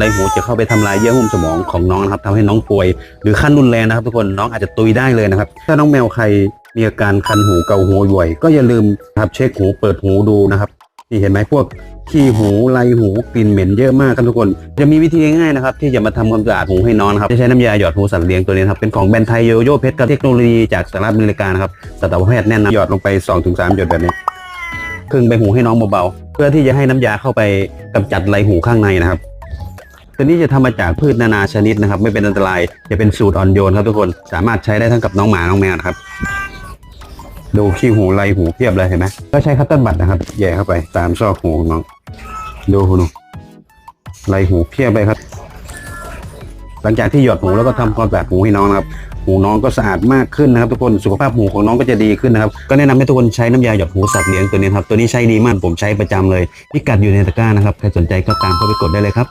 ไรหูจะเข้าไปทำลายเยื่อหุ้มสมองของน้องนะครับทำให้น้องป่วย หรือขั้นรุนแรงนะครับ ทุกคนน้องอาจจะตุยได้เลยนะครับ ถ้าน้องแมวใครมีอาการคันหูเกาหูบ่อยก็อย่าลืมครับเช็คหูเปิดหูดูนะครับนี่เห็นไหมพวกขี้หูไรหูกลิ่นเหม็นเยอะมากครับทุกคน จะมีวิธีง่ายๆนะครับที่จะมาทำความสะอาดหูให้น้องนะครับจะใช้น้ำยาหยอดหูสัตว์เลี้ยงตัวนี้ครับเป็นของแบรนด์ไทยโยโย่เพชรกับเทคโนโลยีจากสหรัฐอเมริกานะครับสัตวแพทย์แนะนำหยอดลงไป 2-3 หยดแบบนี้ครึ่งใบหูให้น้องเบาๆเพื่อที่จะให้น้ำยาเข้าไปกำจัดไรหูข้างในนะครับ ตัวนี้จะทำมาจากพืชนานาชนิดนะครับ ไม่เป็นอันตรายจะเป็นสูตรอ่อนโยนครับทุกคนสามารถใช้ได้ทั้งกับน้องหมาน้องแมวนะครับดูขี้หูไรหูเพียบเลยเห็นไหมก็ใช้คัตเติ้ลบัตนะครับแย่เข้าไปตามซอกหูน้อง ดูหูดูไรหูเพียบเลยครับ หลังจากที่หยอดหูแล้วก็ทำความสะอาดหูให้น้องนะครับหูน้องก็สะอาดมากขึ้นนะครับทุกคนสุขภาพหูของน้องก็จะดีขึ้นนะครับก็แนะนำให้ทุกคนใช้น้ำยาหยอดหูสัตว์เลี้ยงตัวนี้ครับตัวนี้ใช้ดีมากผมใช้ประจำเลยพิกัดอยู่ในตะกร้านะครับใครสนใจก็ตามเข้าไปกดได้เลยครับ